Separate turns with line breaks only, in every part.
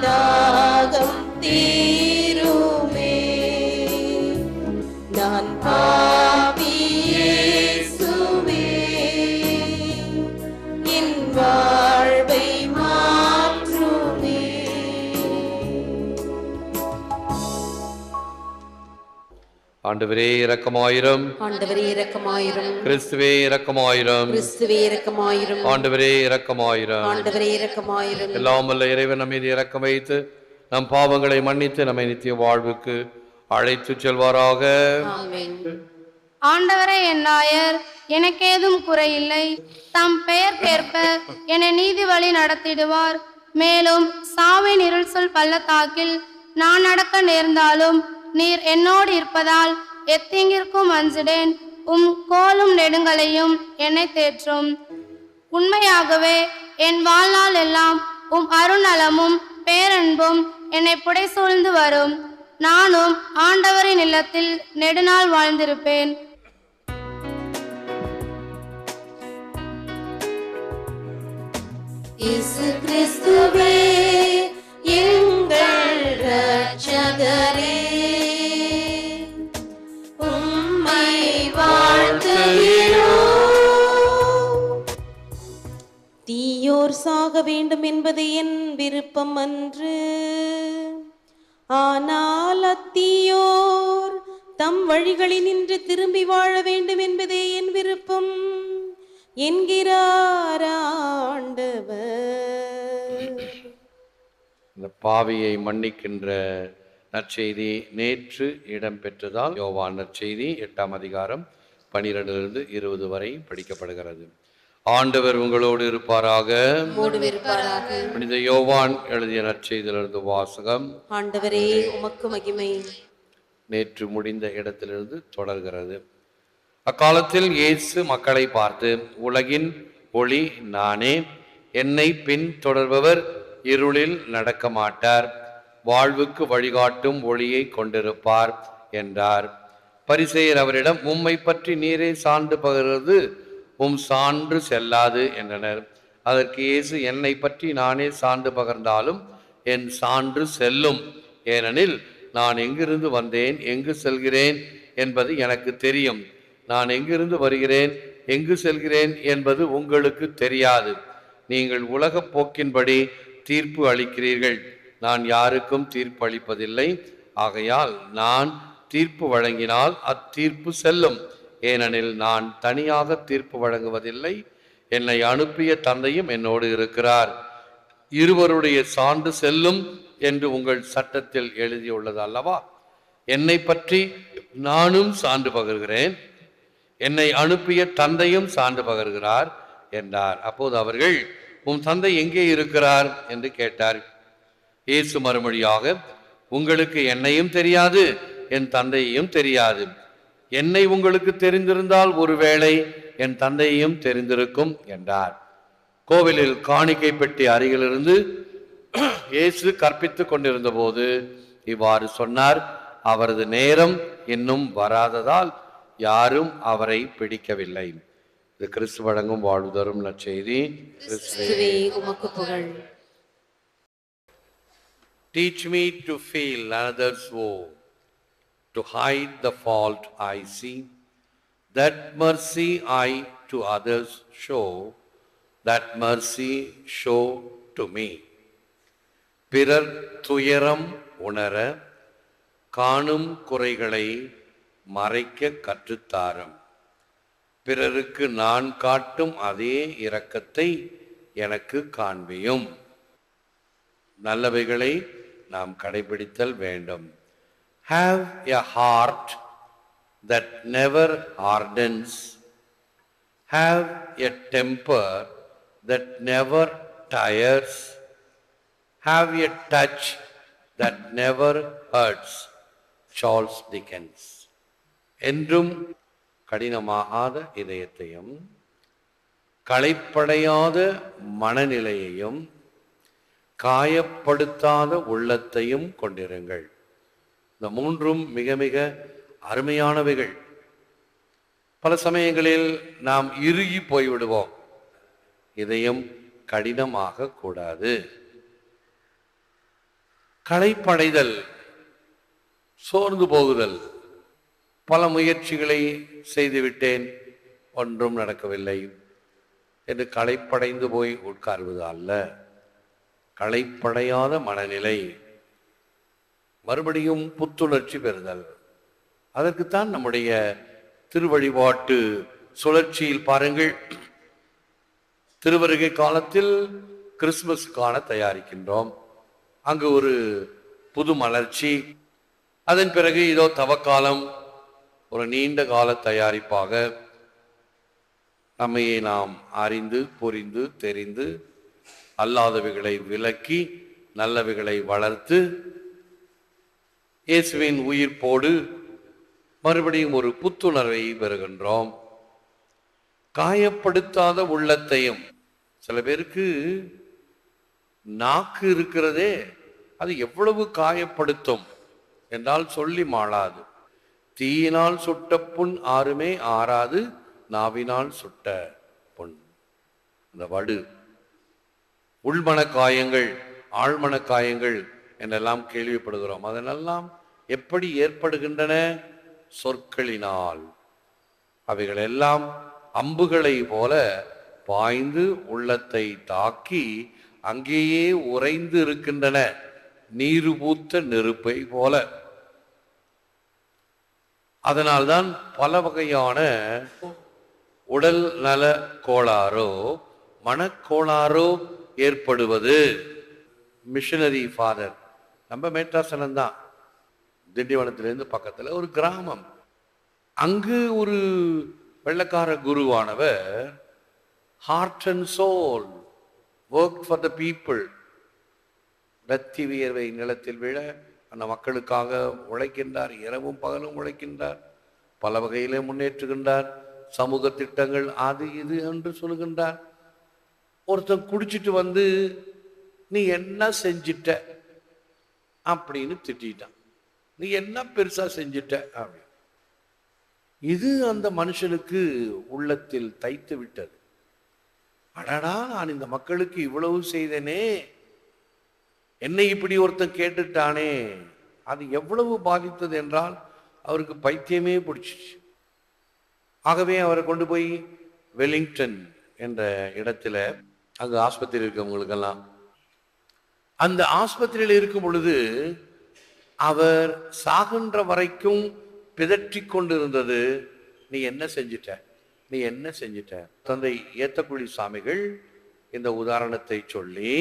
no.
ஆண்டவரே இரக்கமாயிரம்.
ஆண்டவரே இரக்கமாயிரும்.
கிறிஸ்துவே இரக்கமாயிரம்.
கிறிஸ்துவே இரக்கமாயிரும்.
ஆண்டவரே இரக்கமாயிரம்.
ஆண்டவரே இரக்கமாயிரும்.
எல்லாம் வல்ல இறைவன் நம்ம மீது இரக்கம் வைத்து நம் பாவங்களை மன்னித்து நம்மை நித்திய வாழ்வுக்கு அழைத்து செல்வாராக.
ஆண்டவரே என் நாயர் எனக்கேதும் குறையில்லை. தம் பெயர்க்கேற்ப என்னை நீதி வழி நடத்திடுவார். மேலும் சாவின் இருள் சொல் பள்ளத்தாக்கில் நான் நடக்க நேர்ந்தாலும் நீர் என்னோடு இருப்பதால் எத்தீங்கிற்கும் அஞ்சிடேன் உம் கோலும் நெடுங்களையும் என்னை தேற்றும். உண்மையாகவே என் வாழ்நாள் எல்லாம் உம் அருணலமும் பேரன்பும் என்னை புடைசூழ்ந்து வரும். நானும் ஆண்டவரின் இல்லத்தில் நெடுநாள் வாழ்ந்திருப்பேன்.
இயேசு கிறிஸ்துவே. வேண்டும் என்பது என் விருப்பம் அன்று. ஆனால் அத்தியோர் தம் வழிகளில் நின்று திரும்பி வாழ வேண்டும் என்பதே என் விருப்பம் என்கிறார் ஆண்டவர்.
இந்த பாவியை மன்னிக்கின்ற நற்செய்தி நேற்று இடம்பெற்றதால் யோவான் நற்செய்தி எட்டாம் அதிகாரம் பனிரெண்டிலிருந்து இருபது வரை படிக்கப்படுகிறது. ஆண்டவர் உங்களோடு இருப்பாராக. புனித யோவான் எழுதிய நற்செய்தியிலிருந்து வாசகம்.
ஆண்டவரே உமக்கு மகிமை.
நேற்று முடிந்த இடத்திலிருந்து தொடர்கிறது. அக்காலத்தில் இயேசு மக்களை பார்த்து உலகின் ஒளி நானே என்னை பின் தொடர்பவர் இருளில் நடக்க மாட்டார். வாழ்வுக்கு வழிகாட்டும் ஒளியை கொண்டிருப்பார் என்றார். பரிசெயர் அவரிடம் உம்மை பற்றி நீரே சான்று பகர்வது உம் சான்று செல்லாது என்றனர். அதற்கு இயேசு என்னை பற்றி நானே சான்று பகர்ந்தாலும் என் சான்று செல்லும். ஏனெனில் நான் எங்கிருந்து வந்தேன் எங்கு செல்கிறேன் என்பது எனக்கு தெரியும். நான் எங்கிருந்து வருகிறேன் எங்கு செல்கிறேன் என்பது உங்களுக்கு தெரியாது. நீங்கள் உலகப் போக்கின்படி தீர்ப்பு அளிக்கிறீர்கள். நான் யாருக்கும் தீர்ப்பு அளிப்பதில்லை. ஆகையால் நான் தீர்ப்பு வழங்கினால் அத்தீர்ப்பு செல்லும். ஏனெனில் நான் தனியாக தீர்ப்பு வழங்குவதில்லை. என்னை அனுப்பிய தந்தையும் என்னோடு இருக்கிறார். இருவருடைய சான்று செல்லும் என்று உங்கள் சட்டத்தில் எழுதியுள்ளது அல்லவா? என்னை பற்றி நானும் சான்று பகர்கிறேன். என்னை அனுப்பிய தந்தையும் சான்று பகர்கிறார் என்றார். அப்போது அவர்கள் உன் தந்தை எங்கே இருக்கிறார்? என்று கேட்டார். இயேசு மறுமொழியாக உங்களுக்கு என்னையும் தெரியாது என் தந்தையையும் தெரியாது. என்னை உங்களுக்கு தெரிந்திருந்தால் ஒருவேளை என் தந்தையையும் தெரிந்திருக்கும் என்றார். கோவிலில் காணிக்கை பெட்டி அருகிலிருந்து இயேசு கற்பித்துக் கொண்டிருந்த போது இவ்வாறு சொன்னார் அவரது நேரம் இன்னும் வராததால் யாரும் அவரை பிடிக்கவில்லை. இது கிறிஸ்து வழங்கும் வாழ்வு தரும் நற்செய்தி Teach me to feel another's woe, to hide the fault I see, that mercy I to others show, that mercy show to me. பிறர் துயரம் உணர காணும் குறைகளை மறைக்க கற்றுத்தாரும். பிறருக்கு நான் காட்டும் அதே இரக்கத்தை எனக்கு காண்பியும். நல்லவைகளை நாம் கடைபிடித்தல் வேண்டும். Have a heart that never hardens, have a temper that never tires, have a touch that never hurts. Charles Dickens என்றும் கடினமாகாத இதயத்தையும் களைப்படையாத மனநிலையையும் காயப்படுத்தாத உள்ளத்தையும் கொண்டிருங்கள். இந்த மூன்றும் மிக மிக அருமையானவைகள். பல சமயங்களில் நாம் இறுகி போய்விடுவோம். இதயம் கடினமாக கூடாது. களைப்படைதல் சோர்ந்து போகுதல். பல முயற்சிகளை செய்துவிட்டேன் ஒன்றும் நடக்கவில்லை என்று களைப்படைந்து போய் உட்கார்வது அல்ல. களைப்படையாத மனநிலை. மறுபடியும் புத்துணர்ச்சி பெறுதல். அதற்குத்தான் நம்முடைய திருவழிபாட்டு சுழற்சியில் பாருங்கள். திருவருகை காலத்தில் கிறிஸ்துமஸுக்கான தயாரிக்கின்றோம். அங்கு ஒரு புது மலர்ச்சி. அதன் பிறகு இதோ தவக்காலம். ஒரு நீண்ட கால தயாரிப்பாக நம்மையை நாம் அறிந்து புரிந்து தெரிந்து அல்லாதவைகளை விலக்கி நல்லவைகளை வளர்த்து இயேசுவின் உயிர்ப்போடு மறுபடியும் ஒரு புத்துணர்வை பெறுகின்றோம். காயப்படுத்தாத உள்ளத்தையும் சில பேருக்கு நாக்கு இருக்கிறதே அது எவ்வளவு காயப்படுத்தும் என்றால் சொல்லி மாளாது. தீயினால் சுட்ட புண் ஆறுமே ஆறாது நாவினால் சுட்ட புண். அந்த வடு உள்மன காயங்கள் ஆழ்மன காயங்கள் என்றெல்லாம் கேள்விப்படுகிறோம். அதனெல்லாம் எப்படி ஏற்படுகின்றன? சொற்களினால். அவைகள் எல்லாம் அம்புகளை போல பாய்ந்து உள்ளத்தை தாக்கி அங்கேயே உறைந்து இருக்கின்றன. நீரு பூத்த நெருப்பை போல. அதனால்தான் பல வகையான உடல் நல கோளாறோ மனக்கோளாறோ ஏற்படுவது. Missionary father. நம்ம மேட்டாசனம் தான் திண்டிவனத்திலேருந்து பக்கத்தில் ஒரு கிராமம். அங்கு ஒரு வெள்ளக்கார குருவானவர் heart and soul work for the people Rathi வியர்வை நிலத்தில் விழ அந்த மக்களுக்காக உழைக்கின்றார் இரவும் பகலும் உழைக்கின்றார் பல வகையிலே முன்னேற்றுகின்றார் சமூக திட்டங்கள் அது இது என்று சொல்லுகின்றார். ஒருத்தன் குடிச்சிட்டு வந்து நீ என்ன செஞ்சிட்ட? அப்படின்னு திட்டான் நீ என்ன பெருசா செஞ்சிட்ட அப்படி இது அந்த மனுஷனுக்கு உள்ளத்தில் தைத்து விட்டது. அடடா நான் இந்த மக்களுக்கு இவ்வளவு செய்தேனே. என்னை இப்படி ஒருத்தன் கேட்டுட்டானே. அது எவ்வளவு பாதித்தது என்றால் அவருக்கு பைத்தியமே பிடிச்சிச்சு. ஆகவே அவரை கொண்டு போய் வெலிங்டன் என்ற இடத்துல அங்கு ஆஸ்பத்திரி இருக்கவங்களுக்கெல்லாம். அந்த ஆஸ்பத்திரியில் இருக்கும் பொழுது அவர் சாகின்ற வரைக்கும் பிதற்றி கொண்டிருந்தது. நீ என்ன செஞ்சிட்ட? நீ என்ன செஞ்சிட்ட? தந்தை ஏத்தக்குழி சாமிகள் இந்த உதாரணத்தை சொல்லி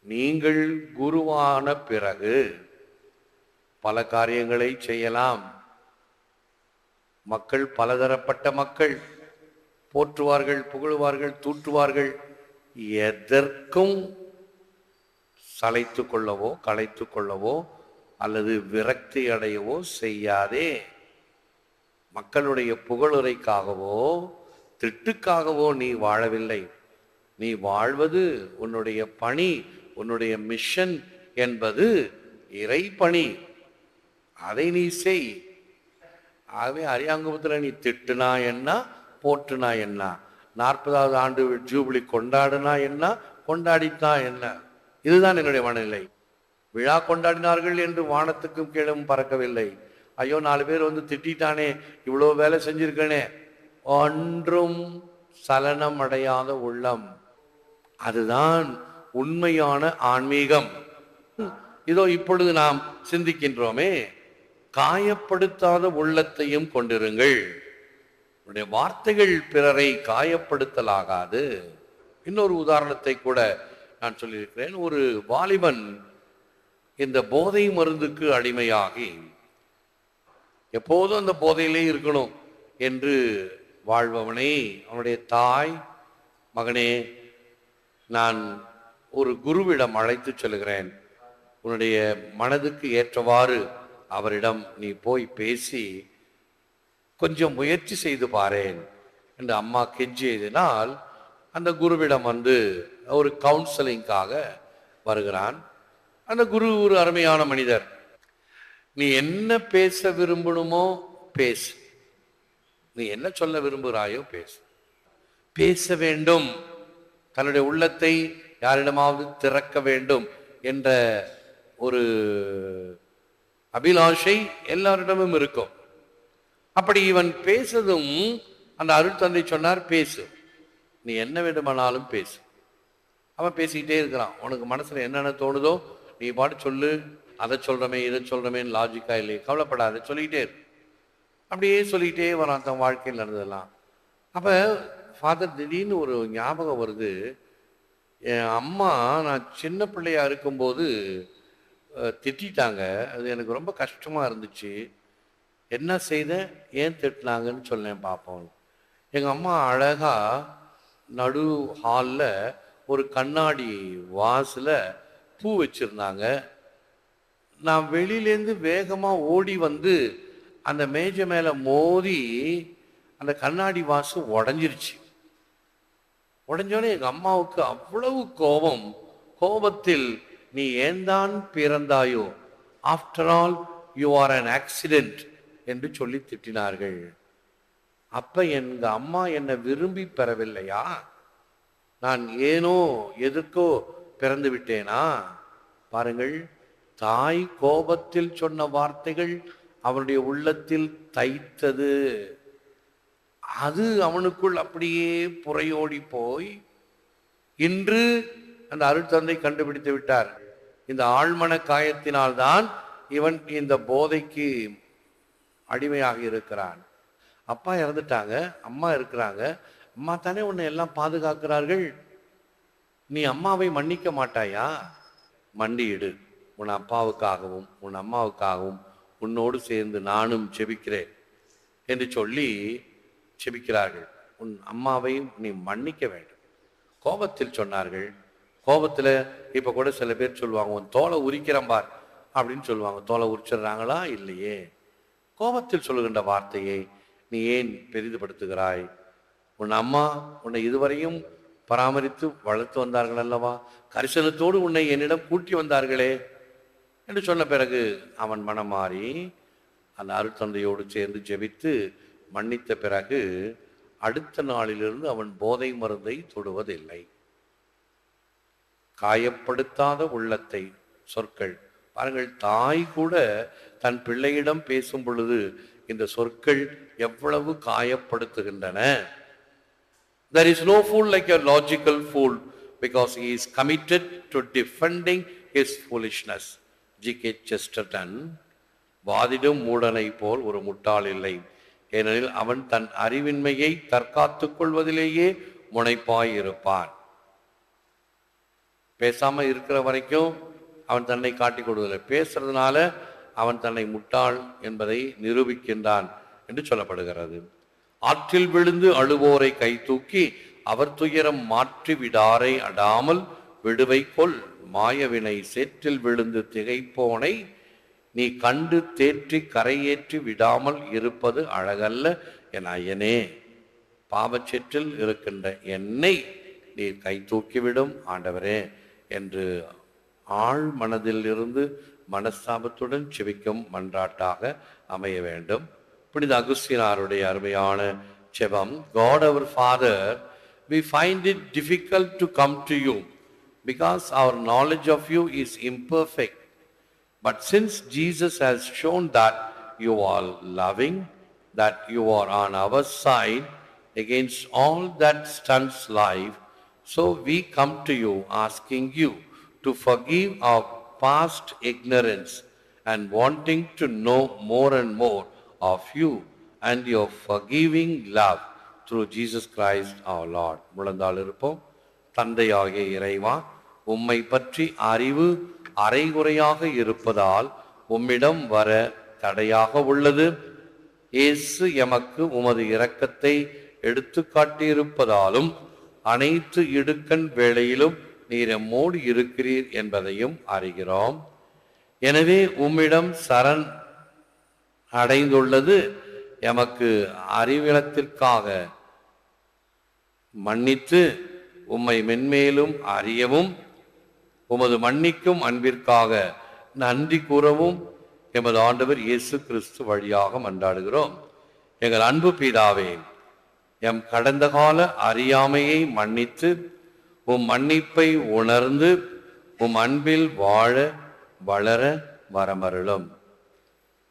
நீங்கள் குருவான பிறகு பல காரியங்களை செய்யலாம். மக்கள் பலதரப்பட்ட மக்கள் போற்றுவார்கள் புகழுவார்கள் தூற்றுவார்கள். எதற்கும் சளைத்து கொள்ளவோ களைத்து கொள்ளவோ அல்லது விரக்தி அடையவோ செய்யாதே. மக்களுடைய புகழுரைக்காகவோ திட்டுக்காகவோ நீ வாழவில்லை. நீ வாழ்வது உன்னுடைய பணி உன்னுடைய மிஷன் என்பது இறைப்பணி. அதை நீ செய். ஆகவே அரியாங்குபத்தில் நீ திட்டுனா என்ன போட்டுனா என்ன? நாற்பதாவது ஆண்டு ஜூபிலி கொண்டாடுனா என்ன கொண்டாடித்தான் என்ன? இதுதான் என்னுடைய மனநிலை. விழா கொண்டாடினார்கள் என்று வானத்துக்கும் கீழும் பறக்கவில்லை. ஐயோ நாலு பேர் வந்து திட்டானே இவ்வளோ வேலை செஞ்சிருக்கனே. ஒன்றும் சலனம் அடையாத உள்ளம். அதுதான் உண்மையான ஆன்மீகம். இதோ இப்பொழுது நாம் சிந்திக்கின்றோமே. காயப்படுத்தாத உள்ளத்தையும் கொண்டிருங்கள். உன்னுடைய வார்த்தைகள் பிறரை காயப்படுத்தலாகாது. இன்னொரு உதாரணத்தை கூட நான் சொல்லியிருக்கிறேன் ஒரு வாலிபன் இந்த போதை மருந்துக்கு அடிமையாகி எப்போதும் அந்த போதையிலே இருக்கணும் என்று வாழ்பவனை அவனுடைய தாய். மகனே நான் ஒரு குருவிடம் அழைத்து செல்கிறேன். உன்னுடைய மனதுக்கு ஏற்றவாறு அவரிடம் நீ போய் பேசி கொஞ்சம் முயற்சி செய்து பாரேன் என்று அம்மா கெஞ்சியதினால் அந்த குருவிடம் வந்து ஒரு கவுன்சிலிங்காக வருகிறான். அந்த குரு ஒரு அருமையான மனிதர். நீ என்ன பேச விரும்பணுமோ பேசு. நீ என்ன சொல்ல விரும்புகிறாயோ பேசு. பேச வேண்டும். தன்னுடைய உள்ளத்தை யாரிடமாவது திறக்க வேண்டும் என்ற ஒரு அபிலாஷை எல்லாரிடமும் இருக்கும். அப்படி இவன் பேசதும் அந்த அருள் தந்தை சொன்னார் பேசு. நீ என்ன வேண்டுமானாலும் பேசு. அவன் பேசிக்கிட்டே இருக்கிறான். உனக்கு மனசில் என்னென்ன தோணுதோ நீ பாட்டு சொல்லு. அதை சொல்கிறமே இதை சொல்கிறமேன்னு லாஜிக்கா இல்லையே. கவலைப்படாத சொல்லிக்கிட்டே இரு. அப்படியே சொல்லிக்கிட்டே வரான் தன் வாழ்க்கையில் நடந்ததெல்லாம். அப்போ ஃபாதர் திடீர்னு ஒரு ஞாபகம் வருது. என் அம்மா நான் சின்ன பிள்ளையாக இருக்கும்போது திட்டாங்க திட்டிட்டாங்க. அது எனக்கு ரொம்ப கஷ்டமாக இருந்துச்சு. என்ன செய்தேன் ஏன் திட்டினாங்கன்னு சொன்னேன் பார்ப்போம் எங்கள் அம்மா அழகாக நடு ஹாலில் ஒரு கண்ணாடி வாஸில் பூ வச்சுருந்தாங்க. நான் வெளியிலேருந்து வேகமாக ஓடி வந்து அந்த மேஜை மேலே மோதி அந்த கண்ணாடி வாசு உடஞ்சிருச்சு. உடஞ்சோடனே எங்கள் அம்மாவுக்கு அவ்வளவு கோபம். கோபத்தில் நீ ஏந்தான் பிறந்தாயோ? After all you are an accident என்று சொல்லி திட்டினார்கள். அப்ப எங்க அம்மா என்னை விரும்பி பெறவில்லையா? நான் ஏனோ எதுக்கோ பிறந்து விட்டேனா? பாருங்கள் தாய் கோபத்தில் சொன்ன வார்த்தைகள் அவனுடைய உள்ளத்தில் தைத்தது. அது அவனுக்குள் அப்படியே புறையோடி போய் இன்று அந்த அருட்தந்தை கண்டுபிடித்து விட்டார். இந்த ஆழ்மன காயத்தினால்தான் இவன் இந்த போதைக்கு அடிமையாக இருக்கிறான். அப்பா இறந்துட்டாங்க அம்மா இருக்கிறாங்க. அம்மா தானே உன்னை எல்லாம் பாதுகாக்கிறார்கள். நீ அம்மாவை மன்னிக்க மாட்டாயா? மண்டியிடு உன் அப்பாவுக்காகவும் உன் அம்மாவுக்காகவும் உன்னோடு சேர்ந்து நானும் செபிக்கிறேன் என்று சொல்லி செபிக்கிறார்கள். உன் அம்மாவையும் நீ மன்னிக்க வேண்டும். கோபத்தில் சொன்னார்கள். கோபத்தில் இப்போ கூட சில பேர் சொல்லுவாங்க உன் தோலை உரிக்கிறேன் பார் அப்படின்னு சொல்லுவாங்க. தோலை உரிச்சிடுறாங்களா? இல்லையே. கோபத்தில் சொல்லுகின்ற வார்த்தையை நீ ஏன் பெரிதுபடுத்துகிறாய்? உன் அம்மா உன்னை இதுவரையும் பராமரித்து வளர்த்து வந்தார்கள் அல்லவா? கரிசனத்தோடு உன்னை என்னிடம் கூட்டி வந்தார்களே என்று சொன்ன பிறகு அவன் மனம் மாறி அந்த அருத்தந்தையோடு சேர்ந்து ஜெபித்து மன்னித்த பிறகு அடுத்த நாளிலிருந்து அவன் போதை மருந்தை தொடுவதில்லை. காயப்படுத்தாத உள்ளத்தை சொற்கள். பாருங்கள் தாய் கூட தன் பிள்ளையிடம் பேசும் பொழுது இந்த சொற்கள் எவ்வளவு காயப்படுத்துகின்றன? There is no no like like logical logical because he is committed to defending his his G K Chesterton வாதிடும் மூடனை போல் ஒரு முட்டாள் இல்லை. ஏனெனில் அவன் தன் அறிவின்மையை தற்காத்து கொள்வதிலேயே முனைப்பாய் இருப்பான் பேசாம இருக்கிற வரைக்கும் அவன் தன்னை காட்டிக் கொடுவதில்லை பேசுறதுனால அவன் தன்னை முட்டாள் என்பதை நிரூபிக்கின்றான் என்று சொல்லப்படுகிறது. ஆற்றில் விழுந்து அழுவோரை கை தூக்கி அவர் துயரம் மாற்றி விடாரை அடாமல் விடுவை கொள். மாயவினை சேற்றில் விழுந்து திகைப்போனை நீ கண்டு தேற்றி கரையேற்றி விடாமல் இருப்பது அழகல்ல என் ஐயனே. பாவச்சேற்றில் இருக்கின்ற என்னை நீர் கை தூக்கிவிடும் ஆண்டவரே என்று ஆழ் மனதில் இருந்து மனஸ்தாபத்துடன் செவிக்கும் மன்றாட்டாக அமைய வேண்டும் புனித அகுஸ்தினாருடைய அருமையான செபம் God our father we find it difficult to come to you because our knowledge of you is imperfect but since Jesus has shown that you are loving that you are on our side against all that stunts life. So we come to you asking you to forgive our past ignorance and wanting to know more and more of you and your forgiving love through Jesus Christ our Lord. முழந்தால் இருப்போம் தந்தையாகிய இறைவா உம்மை பற்றி அறிவு அரைகுறையாக இருப்பதால் உம்மிடம் வர தடையாக உள்ளது இயேசு எமக்கு உமது இரக்கத்தை
எடுத்து காட்டியிருப்பதாலும் அனைத்து இடுக்கண் வேளையிலும் நீர் எம்மோடு இருக்கிறீர் என்பதையும் அறிகிறோம். எனவே உம்மிடம் சரண் அடைந்துள்ளது. எமக்கு அறிவிலத்திற்காக மன்னித்து உம்மை மென்மேலும் அறியவும் உமது மன்னிக்கும் அன்பிற்காக நன்றி கூறவும் எமது ஆண்டவர் இயேசு கிறிஸ்து வழியாக மன்றாடுகிறோம். எங்கள் அன்பு பீதாவே எம் கடந்த கால அறியாமையை மன்னித்து உம் மன்னிப்பை உணர்ந்து உம் அன்பில் வாழ வளர வரமருளும்.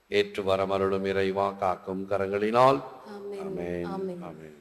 ஏற்று வரமருளும் இறைவா காக்கும் கரங்களினால். ஆமென். ஆமென்.